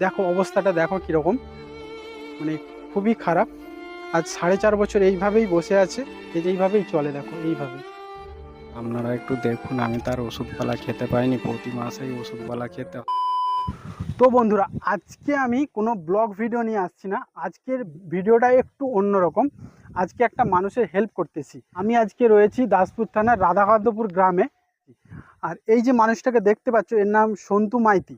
দেখো অবস্থাটা দেখো কীরকম। মানে খুবই খারাপ। আজ সাড়ে চার বছর এইভাবেই বসে আছে এই যে এইভাবেই চলে দেখো এইভাবে। আপনারা একটু দেখুন আমি তার ওষুধপালা খেতে পাইনি প্রতি মাসেই ওষুধপালা খেতে। তো বন্ধুরা আজকে আমি কোনো ব্লগ ভিডিও নিয়ে আসছি না। আজকের ভিডিওটা একটু অন্যরকম। আজকে একটা মানুষের হেল্প করতেছি। আমি আজকে রয়েছি দাসপুর থানার রাধাকান্তপুর গ্রামে। আর এই যে মানুষটাকে দেখতে পাচ্ছ এর নাম সন্তু মাইতি।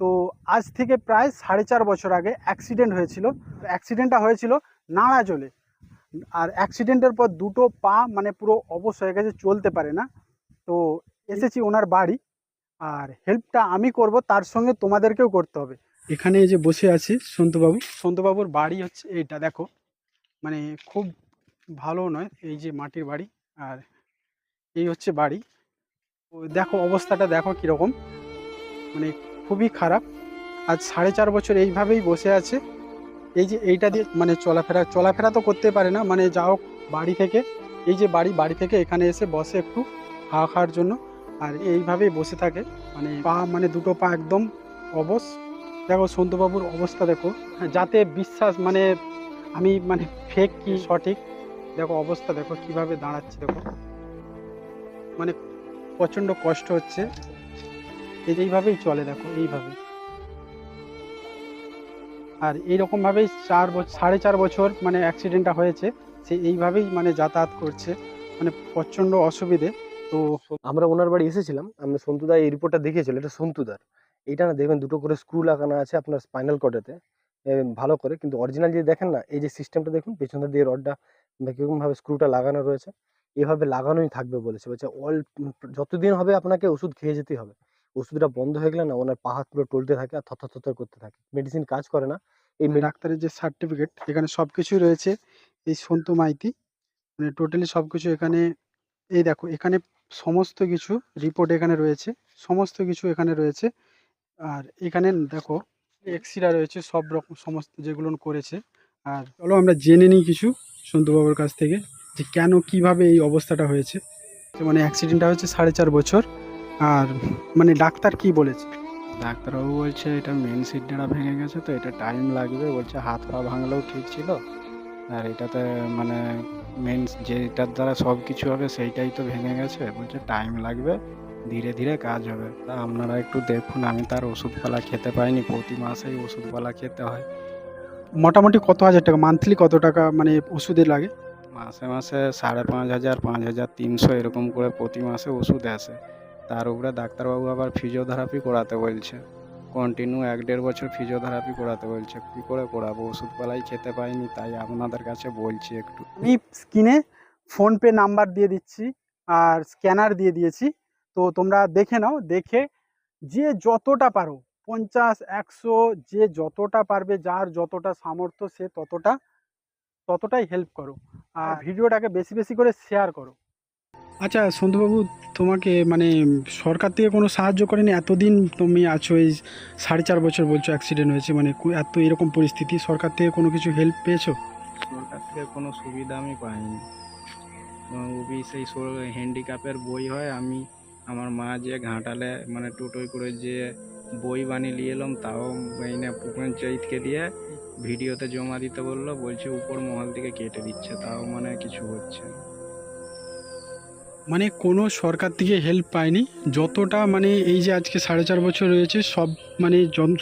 তো আজ থেকে প্রায় সাড়ে চার বছর আগে অ্যাক্সিডেন্ট হয়েছিল। অ্যাক্সিডেন্টটা হয়েছিল নাড়াজলে আর অ্যাক্সিডেন্টের পর দুটো পা মানে পুরো অবশ হয়ে গেছে, চলতে পারে না। তো এসেছি ওনার বাড়ি। আর হেল্পটা আমি করব, তার সঙ্গে তোমাদেরকেও করতে হবে। এখানে যে বসে আছি সন্তুবাবু। সন্তুবাবুর বাড়ি হচ্ছে এইটা, দেখো। মানে খুব ভালো নয়, এই যে মাটির বাড়ি। আর এই হচ্ছে বাড়ি। দেখো অবস্থাটা, দেখো কীরকম। মানে খুবই খারাপ। আজ সাড়ে চার বছর এইভাবেই বসে আছে। এই যে এইটা দিয়ে মানে চলাফেরা চলাফেরা তো করতে পারে না। মানে যা হোক বাড়ি থেকে এই যে বাড়ি বাড়ি থেকে এখানে এসে বসে একটু হাওয়া খাওয়ার জন্য। আর এইভাবেই বসে থাকে। মানে পা মানে দুটো পা একদম অবশ। দেখো সন্তুবাবুর অবস্থা দেখো। হ্যাঁ, যাতে বিশ্বাস মানে আমি মানে ফেক কি সঠিক? দেখো অবস্থা দেখো কীভাবে দাঁড়াচ্ছে দেখো। মানে প্রচণ্ড কষ্ট হচ্ছে। এইভাবেই চলে দেখো, এইভাবে। আর এইরকমভাবেই চার বছর সাড়ে চার বছর মানে অ্যাক্সিডেন্টটা হয়েছে, সে এইভাবেই মানে যাতায়াত করছে মানে প্রচণ্ড অসুবিধে। তো আমরা ওনার বাড়ি এসেছিলাম, আমরা সন্তুদা এই রিপোর্টটা দেখিয়েছিল এটা সন্তুদার। এইটা না দেখবেন দুটো করে স্ক্রু লাগানো আছে আপনার স্পাইনাল কর্ডেতে ভালো করে, কিন্তু অরিজিনাল যদি দেখেন না, এই যে সিস্টেমটা দেখুন পেছন দিয়ে রডটা কীরকমভাবে স্ক্রুটা লাগানো রয়েছে, এভাবে লাগানোই থাকবে বলেছে। বলছে অল যতদিন হবে আপনাকে ওষুধ খেয়ে যেতেই হবে। ওষুধটা বন্ধ হয়ে গেলে না ওনার পা হাত পুরো টলতে থাকে আর থর থর করতে থাকে। মেডিসিন কাজ করে না। এই মানে ডাক্তারের যে সার্টিফিকেট এখানে সব কিছুই রয়েছে এই সন্তু মাইতি মানে টোটালি সব কিছু এখানে এই দেখো এখানে সমস্ত কিছু রিপোর্ট এখানে রয়েছে সমস্ত কিছু এখানে রয়েছে। আর এখানে দেখো এক্সরা রয়েছে সব রকম সমস্ত যেগুলো করেছে। আর চলো আমরা জেনে নিই কিছু সন্তু বাবুর কাছ থেকে যে কেন কীভাবে এই অবস্থাটা হয়েছে। মানে অ্যাক্সিডেন্টটা হচ্ছে সাড়ে চার বছর। আর মানে ডাক্তার কি বলেছে? ডাক্তারবাবু বলছে এটা মেন সিডটা ভেঙে গেছে তো এটা টাইম লাগবে। বলছে হাত পা ভাঙলেও ঠিক ছিল। আর এটাতে মানে মেন যেটার দ্বারা সব কিছু হবে সেইটাই তো ভেঙে গেছে। বলছে টাইম লাগবে ধীরে ধীরে কাজ হবে। তা আপনারা একটু দেখুন আমি তার ওষুধপালা খেতে পাইনি প্রতি মাসেই ওষুধপালা খেতে হয়। মোটামুটি কত হাজার টাকা? মান্থলি কত টাকা মানে ওষুধে লাগে? মাসে মাসে সাড়ে পাঁচ হাজার পাঁচ হাজার তিনশো এরকম করে প্রতি মাসে ওষুধ আসে। তার উপরে ডাক্তারবাবু আবার ফিজিওথেরাপি করাতে বলছে। কন্টিনিউ এক দেড় বছর ফিজিওথেরাপি করাতে বলছে। কী করে করাবো? ওষুধপালাই খেতে পাইনি তাই আপনাদের কাছে বলছি একটু। আমি স্ক্রিনে ফোনপে নাম্বার দিয়ে দিচ্ছি আর স্ক্যানার দিয়ে দিয়েছি। তো তোমরা দেখে নাও দেখে যে যতটা পারো পঞ্চাশ একশো যে যতটা পারবে যার যতটা সামর্থ্য সে ততটা ততটাই হেল্প করো। আর ভিডিওটাকে বেশি বেশি করে শেয়ার করো। আচ্ছা সন্তুবাবু তোমাকে মানে সরকার থেকে কোনো সাহায্য করেনি? এতদিন তুমি আছো, এই সাড়ে চার বছর বলছো অ্যাক্সিডেন্ট হয়েছে মানে এত এরকম পরিস্থিতি, সরকার থেকে কোনো কিছু হেল্প পেয়েছ? সরকার থেকে কোনো সুবিধা আমি পাইনি। ওবি সেই হ্যান্ডিক্যাপের বই হয়, আমি আমার মা যে ঘাটালে মানে টোটোয় করে যে বই বানিয়ে নিয়ে এলাম, তাও এনে পঞ্চায়েতকে দিয়ে ভিডিওতে জমা দিতে বলল, বলছে উপর মহল থেকে কেটে দিচ্ছে, তাও মানে কিছু হচ্ছে না। মানে কোনো সরকার থেকে হেল্প পায়নি। যতটা মানে এই যে আজকে সাড়ে চার বছর রয়েছে, সব মানে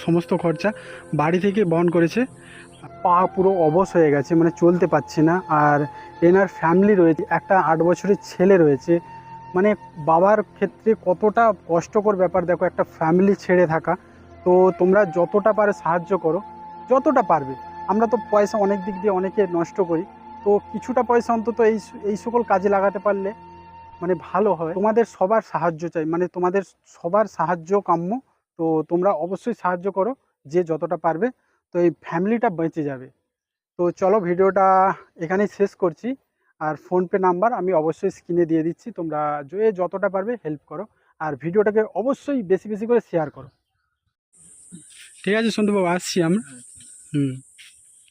সমস্ত খরচা বাড়ি থেকে বহন করেছে। পা পুরো অবশ হয়ে গেছে মানে চলতে পারছে না। আর এনার ফ্যামিলি রয়েছে, একটা আট বছরের ছেলে রয়েছে। মানে বাবার ক্ষেত্রে কতটা কষ্টকর ব্যাপার, দেখো একটা ফ্যামিলি ছেড়ে থাকা। তো তোমরা যতটা পারে সাহায্য করো, যতটা পারবে। আমরা তো পয়সা অনেক দিক দিয়ে অনেকে নষ্ট করি। তো কিছুটা পয়সা অন্তত এই এই সকল কাজে লাগাতে পারলে মানে ভালো হয়। তোমাদের সবার সাহায্য চাই। মানে তোমাদের সবার সাহায্য কাম্য। তো তোমরা অবশ্যই সাহায্য করো যে যতটা পারবে। তো এই ফ্যামিলিটা বেঁচে যাবে। তো চলো ভিডিওটা এখানেই শেষ করছি। আর ফোনপে নাম্বার আমি অবশ্যই স্ক্রিনে দিয়ে দিচ্ছি। তোমরা যে যতটা পারবে হেল্প করো। আর ভিডিওটাকে অবশ্যই বেশি বেশি করে শেয়ার করো। ঠিক আছে সন্তুবাবু আসছি আমরা। হুম।